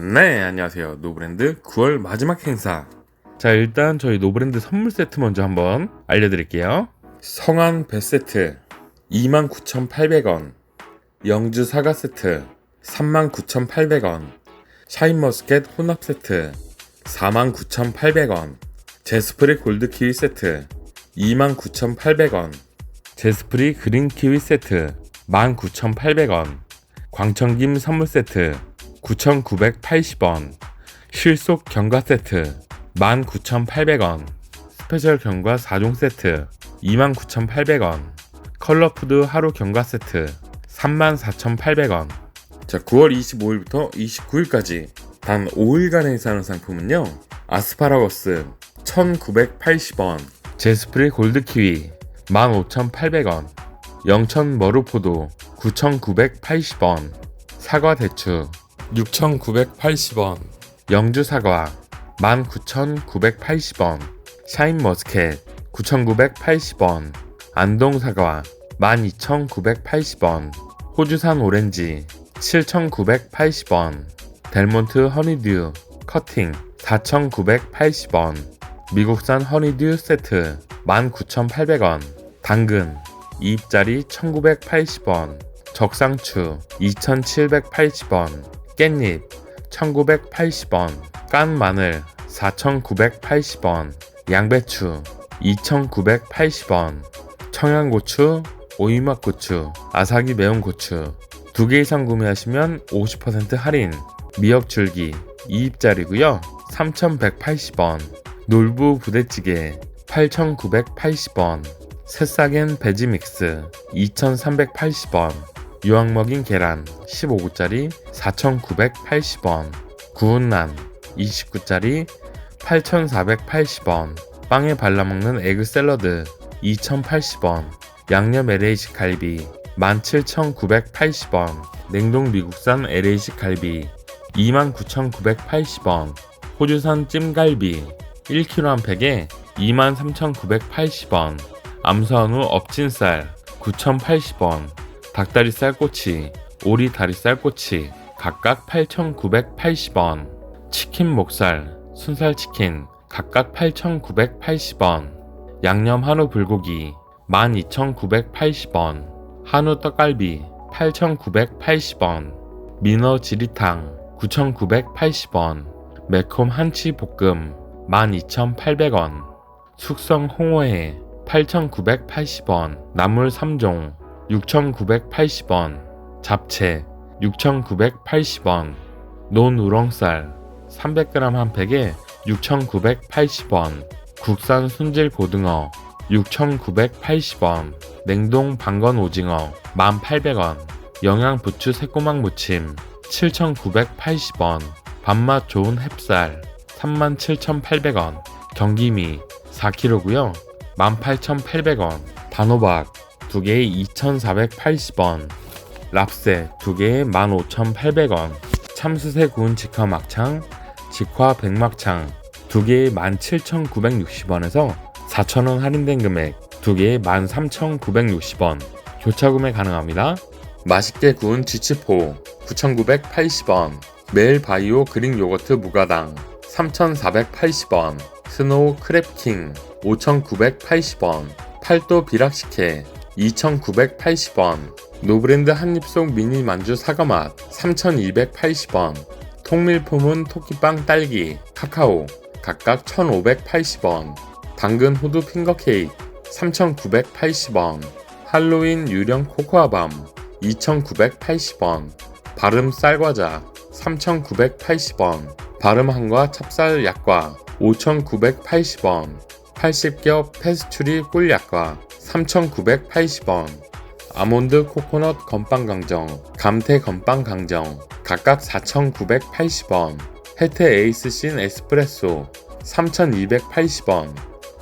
네, 안녕하세요. 노브랜드 9월 마지막 행사. 자, 일단 저희 노브랜드 선물 세트 먼저 한번 알려드릴게요. 성안 배 세트 29,800원. 영주 사과 세트 39,800원. 샤인머스켓 혼합 세트 49,800원. 제스프리 골드 키위 세트 29,800원. 제스프리 그린 키위 세트 19,800원. 광천김 선물 세트 9,980원. 실속 경과 세트 19,800원. 스페셜 경과 4종 세트 29,800원. 컬러푸드 하루 경과 세트 34,800원. 자, 9월 25일부터 29일까지 단 5일간 행사하는 상품은요. 아스파라거스 1,980원. 제스프리 골드키위 15,800원. 영천 머루포도 9,980원. 사과 대추 6,980원. 영주 사과 19,980원. 샤인 머스켓 9,980원. 안동 사과 12,980원. 호주산 오렌지 7,980원. 델몬트 허니듀 커팅 4,980원. 미국산 허니듀 세트 19,800원. 당근 2입짜리 1,980원. 적상추 2,780원. 깻잎 1,980원. 깐 마늘 4,980원. 양배추 2,980원. 청양고추, 오이맛고추, 아사기 매운 고추 두 개 이상 구매하시면 50% 할인. 미역줄기 2입짜리고요. 3,180원. 놀부 부대찌개 8,980원. 새싹엔 베지 믹스 2,380원. 유황 먹인 계란 15구짜리 4,980원. 구운 난 29짜리 8,480원. 빵에 발라먹는 에그 샐러드 2,080원. 양념 LA식 갈비 17,980원. 냉동 미국산 LA식 갈비 29,980원. 호주산 찜갈비 1kg 한 팩에 23,980원. 암수한우 업진쌀 9,080원. 닭다리살 꼬치, 오리 다리살 꼬치 각각 8,980원. 치킨 목살, 순살 치킨 각각 8,980원. 양념 한우 불고기 12,980원. 한우 떡갈비 8,980원. 민어 지리탕 9,980원. 매콤 한치 볶음 12,800원. 숙성 홍어회 8,980원. 나물 3종 6,980원. 잡채 6,980원. 논 우렁쌀 300g 한 팩에 6,980원. 국산 순질 고등어 6,980원. 냉동 방건 오징어 1,800원. 영양 부추 새꼬막 무침 7,980원. 밥맛 좋은 햅쌀 37,800원. 경기미 4kg고요. 18,800원. 단호박 2개에 2,480원. 랍세 2개에 15,800원. 참수세 구운 직화 막창, 직화 백막창 2개에 17,960원에서 4,000원 할인된 금액 2개에 13,960원. 교차 구매 가능합니다. 맛있게 구운 지치포 9,980원. 매일 바이오 그릭 요거트 무가당 3,480원. 스노우 크랩킹 5,980원. 팔도 비락식혜 2,980원. 노브랜드 한입속 미니 만주 사과맛 3,280원. 통밀품은 토끼빵 딸기, 카카오 각각 1,580원. 당근 호두 핑거 케이크 3,980원. 할로윈 유령 코코아밤 2,980원. 바름 쌀과자 3,980원. 바름 한과 찹쌀 약과 5,980원. 80겹 페스츄리 꿀약과 3,980원. 아몬드 코코넛 건빵 강정, 감태 건빵 강정 각각 4,980원. 혜태 에이스 신 에스프레소 3,280원.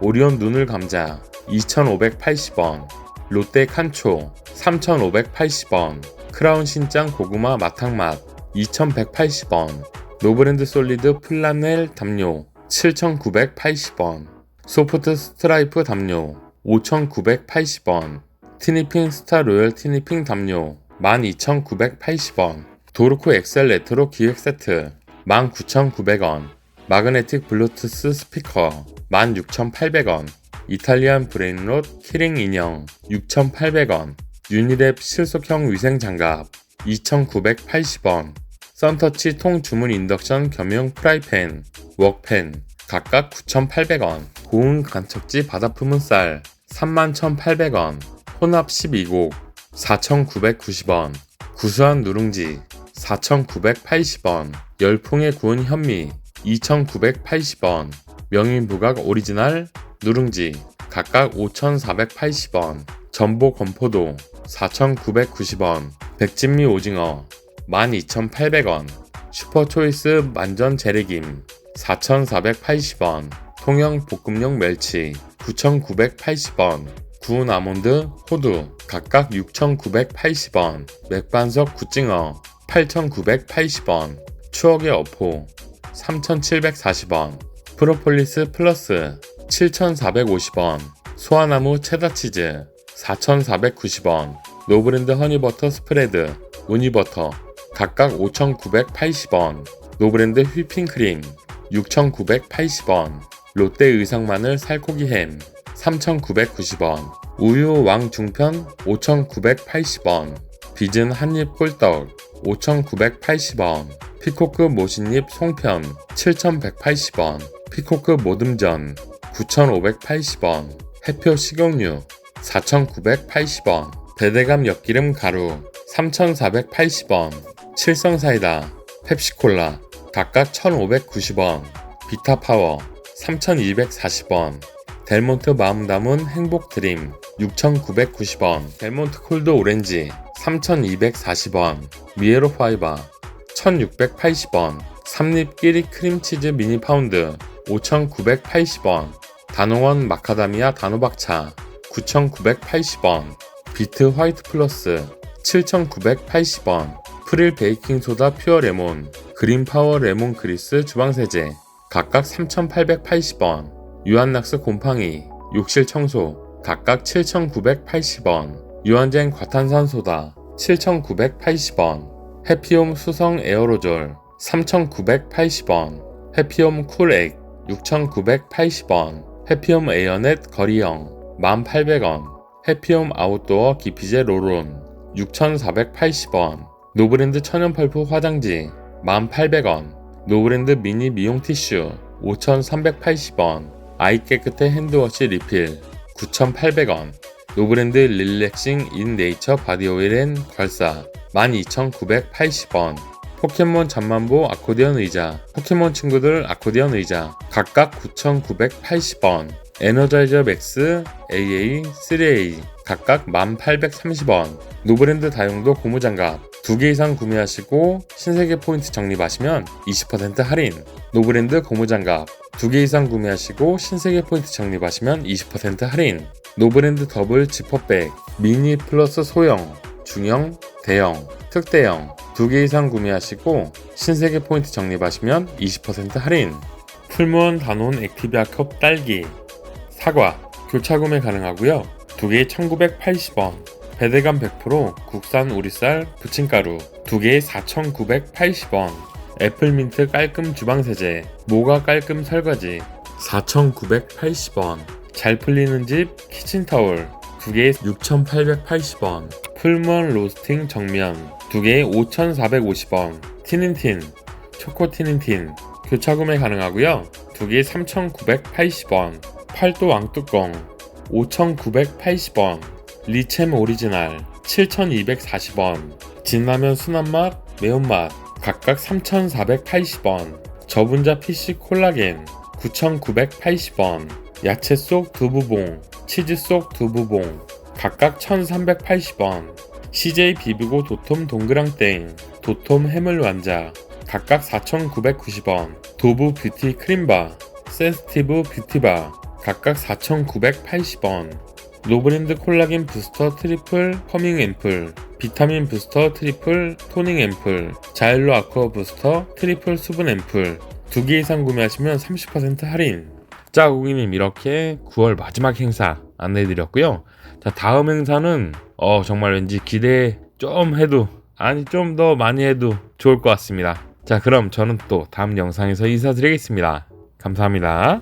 오리온 눈을 감자 2,580원. 롯데 칸초 3,580원. 크라운 신짱 고구마 마탕맛 2,180원. 노브랜드 솔리드 플라넬 담요 7,980원. 소프트 스트라이프 담요 5,980원. 티니핑 스타 로열 티니핑 담요 12,980원. 도르코 엑셀 레트로 기획 세트 19,900원. 마그네틱 블루투스 스피커 16,800원. 이탈리안 브레인롯 키링 인형 6,800원. 유니랩 실속형 위생 장갑 2,980원. 썬터치 통 주문 인덕션 겸용 프라이팬, 웍팬 각각 9,800원. 고운 간척지 바다 품은 쌀 31,800원. 혼합 12곡 4,990원. 구수한 누룽지 4,980원. 열풍에 구운 현미 2,980원. 명인부각 오리지널 누룽지 각각 5,480원. 전복 건포도 4,990원. 백진미 오징어 12,800원. 슈퍼초이스 만전 재래김 4,480원. 통영 볶음용 멸치 9,980원. 구운 아몬드, 호두 각각 6,980원. 맥반석 굿징어 8,980원. 추억의 어포 3,740원. 프로폴리스 플러스 7,450원. 소화나무 체다치즈 4,490원. 노브랜드 허니버터 스프레드, 우니버터 각각 5,980원. 노브랜드 휘핑크림 6,980원. 롯데 의상마늘 살코기 햄 3,990원. 우유 왕중편 5,980원. 빚은 한입 꿀떡 5,980원. 피코크 모신잎 송편 7,180원. 피코크 모듬전 9,580원. 해표 식용유 4,980원. 배대감 엿기름 가루 3,480원. 칠성사이다 펩시콜라 각각 1,590원. 비타파워 3,240원. 델몬트 마음 담은 행복 드림 6,990원. 델몬트 콜드 오렌지 3,240원. 미에로 파이바 1,680원. 삼립 끼리 크림치즈 미니 파운드 5,980원. 단홍원 마카다미아 단호박차 9,980원. 비트 화이트 플러스 7,980원. 프릴 베이킹소다 퓨어 레몬 그린 파워 레몬 그리스 주방세제 각각 3,880원. 유한낙스 곰팡이 욕실 청소 각각 7,980원. 유한젠 과탄산소다 7,980원. 해피홈 수성 에어로졸 3,980원. 해피홈 쿨액 6,980원. 해피홈 에어넷 거리형 1,800원. 해피홈 아웃도어 기피제 롤온 6,480원. 노브랜드 천연펄프 화장지 1,800원. 노브랜드 미니 미용 티슈 5,380원. 아이 깨끗해 핸드워시 리필 9,800원. 노브랜드 릴렉싱 인 네이처 바디오일 앤 괄사 12,980원. 포켓몬 잠만보 아코디언 의자, 포켓몬 친구들 아코디언 의자 각각 9,980원. 에너자이저 맥스 AA, 3A 각각 1,830원. 노브랜드 다용도 고무장갑 2개 이상 구매하시고 신세계 포인트 적립하시면 20% 할인. 노브랜드 고무장갑 2개 이상 구매하시고 신세계 포인트 적립하시면 20% 할인. 노브랜드 더블 지퍼백 미니 플러스 소형, 중형, 대형, 특대형 2개 이상 구매하시고 신세계 포인트 적립하시면 20% 할인. 풀무원 단온 액티비아 컵 딸기 사과 교차 구매 가능하고요. 2개에 1980원. 배대감 100% 국산 우리쌀 부침가루 2개에 4,980원. 애플민트 깔끔 주방세제 모가 깔끔 설거지 4,980원. 잘 풀리는 집 키친타올 2개에 6,880원. 풀먼 로스팅 정면 2개에 5,450원. 티닌틴 초코 티닌틴 교차 구매 가능하고요. 2개에 3,980원. 팔도 왕뚜껑 5,980원. 리챔 오리지널 7,240원. 진라면 순한맛, 매운맛 각각 3,480원. 저분자 PC 콜라겐 9,980원. 야채 속 두부봉, 치즈 속 두부봉 각각 1,380원. CJ 비비고 도톰 동그랑땡, 도톰 해물 완자 각각 4,990원. 도부 뷰티 크림바, 센스티브 뷰티바 각각 4,980원. 노브랜드 콜라겐 부스터 트리플 커밍 앰플, 비타민 부스터 트리플 토닝 앰플, 자일로 아쿠아 부스터 트리플 수분 앰플 두 개 이상 구매하시면 30% 할인. 자, 고객님 이렇게 9월 마지막 행사 안내해드렸고요. 자, 다음 행사는 어 정말 왠지 기대 좀 해도 아니 좀 더 많이 해도 좋을 것 같습니다. 자, 그럼 저는 또 다음 영상에서 인사드리겠습니다. 감사합니다.